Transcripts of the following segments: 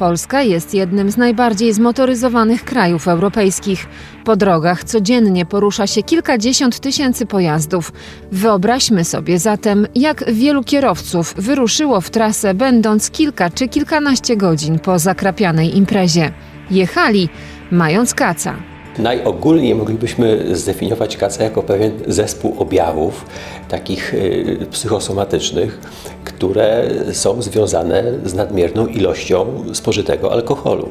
Polska jest jednym z najbardziej zmotoryzowanych krajów europejskich. Po drogach codziennie porusza się kilkadziesiąt tysięcy pojazdów. Wyobraźmy sobie zatem, jak wielu kierowców wyruszyło w trasę, będąc kilka czy kilkanaście godzin po zakrapianej imprezie. Jechali, mając kaca. Najogólniej moglibyśmy zdefiniować kaca jako pewien zespół objawów takich y, psychosomatycznych, które są związane z nadmierną ilością spożytego alkoholu.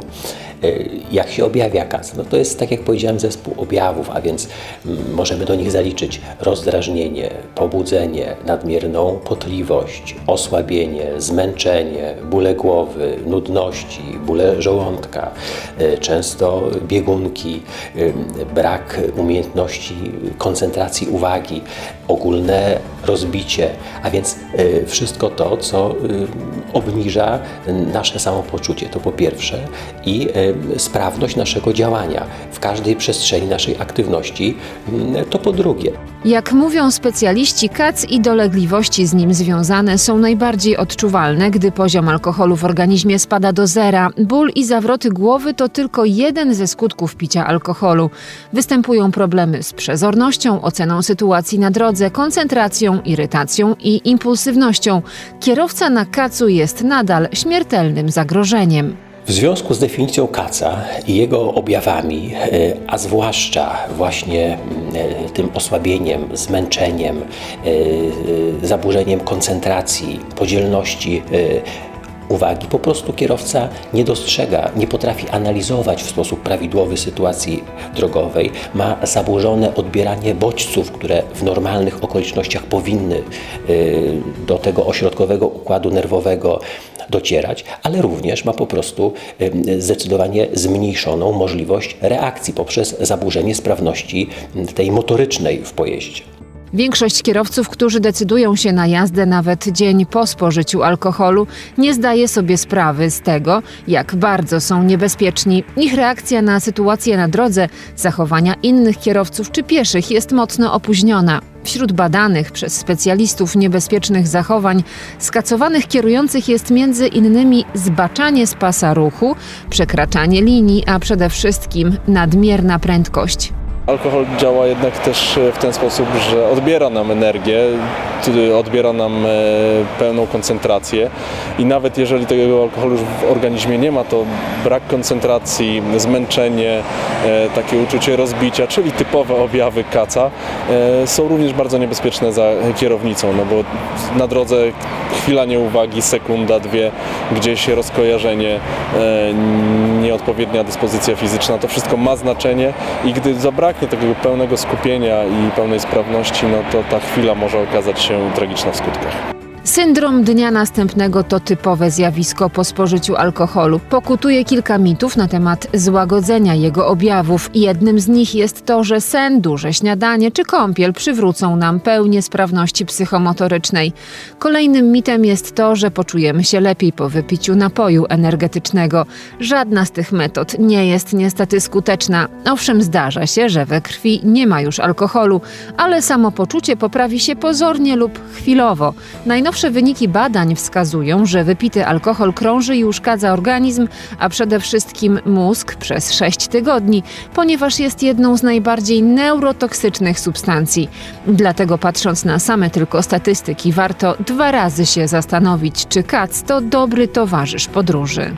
Y, Jak się objawia kac? No to jest, tak jak powiedziałem, zespół objawów, a więc mm, możemy do nich zaliczyć rozdrażnienie, pobudzenie, nadmierną potliwość, osłabienie, zmęczenie, bóle głowy, nudności, bóle żołądka, y, często biegunki, y, brak umiejętności koncentracji uwagi, ogólne rozbicie, a więc wszystko to, co obniża nasze samopoczucie, to po pierwsze i sprawność naszego działania w każdej przestrzeni naszej aktywności, y, to po drugie. Jak mówią specjaliści, kac i dolegliwości z nim związane są najbardziej odczuwalne, gdy poziom alkoholu w organizmie spada do zera. Ból i zawroty głowy to tylko jeden ze skutków picia alkoholu. Występują problemy z przezornością, oceną sytuacji na drodze, koncentracją, irytacją i impulsywnością. Kierowca na kacu jest nadal śmiertelnym zagrożeniem. W związku z definicją kaca i jego objawami, e, a zwłaszcza właśnie e, tym osłabieniem, zmęczeniem, e, zaburzeniem koncentracji, podzielności uwagi, po prostu kierowca nie dostrzega, nie potrafi analizować w sposób prawidłowy sytuacji drogowej, ma zaburzone odbieranie bodźców, które w normalnych okolicznościach powinny do tego ośrodkowego układu nerwowego docierać, ale również ma po prostu zdecydowanie zmniejszoną możliwość reakcji poprzez zaburzenie sprawności tej motorycznej w pojeździe. Większość kierowców, którzy decydują się na jazdę nawet dzień po spożyciu alkoholu, nie zdaje sobie sprawy z tego, jak bardzo są niebezpieczni. Ich reakcja na sytuację na drodze, zachowania innych kierowców czy pieszych jest mocno opóźniona. Wśród badanych przez specjalistów niebezpiecznych zachowań skacowanych kierujących jest między innymi zbaczanie z pasa ruchu, przekraczanie linii, a przede wszystkim nadmierna prędkość. Alkohol działa jednak też e, w ten sposób, że odbiera nam energię, odbiera nam e, pełną koncentrację. I nawet jeżeli tego alkoholu już w organizmie nie ma, to brak koncentracji, zmęczenie, e, takie uczucie rozbicia, czyli typowe objawy kaca e, są również bardzo niebezpieczne za kierownicą, no bo na drodze chwila nieuwagi, sekunda, dwie, gdzieś rozkojarzenie, nieodpowiednia dyspozycja fizyczna, to wszystko ma znaczenie. I gdy zabraknie takiego pełnego skupienia i pełnej sprawności, no to ta chwila może okazać się більше у трагічних скутках. Syndrom dnia następnego to typowe zjawisko po spożyciu alkoholu. Pokutuje kilka mitów na temat złagodzenia jego objawów. Jednym z nich jest to, że sen, duże śniadanie czy kąpiel przywrócą nam pełnię sprawności psychomotorycznej. Kolejnym mitem jest to, że poczujemy się lepiej po wypiciu napoju energetycznego. Żadna z tych metod nie jest niestety skuteczna. Owszem, zdarza się, że we krwi nie ma już alkoholu, ale samopoczucie poprawi się pozornie lub chwilowo. Najnowsze wyniki badań wskazują, że wypity alkohol krąży i uszkadza organizm, a przede wszystkim mózg przez 6 tygodni, ponieważ jest jedną z najbardziej neurotoksycznych substancji. Dlatego patrząc na same tylko statystyki, warto dwa razy się zastanowić, czy kac to dobry towarzysz podróży.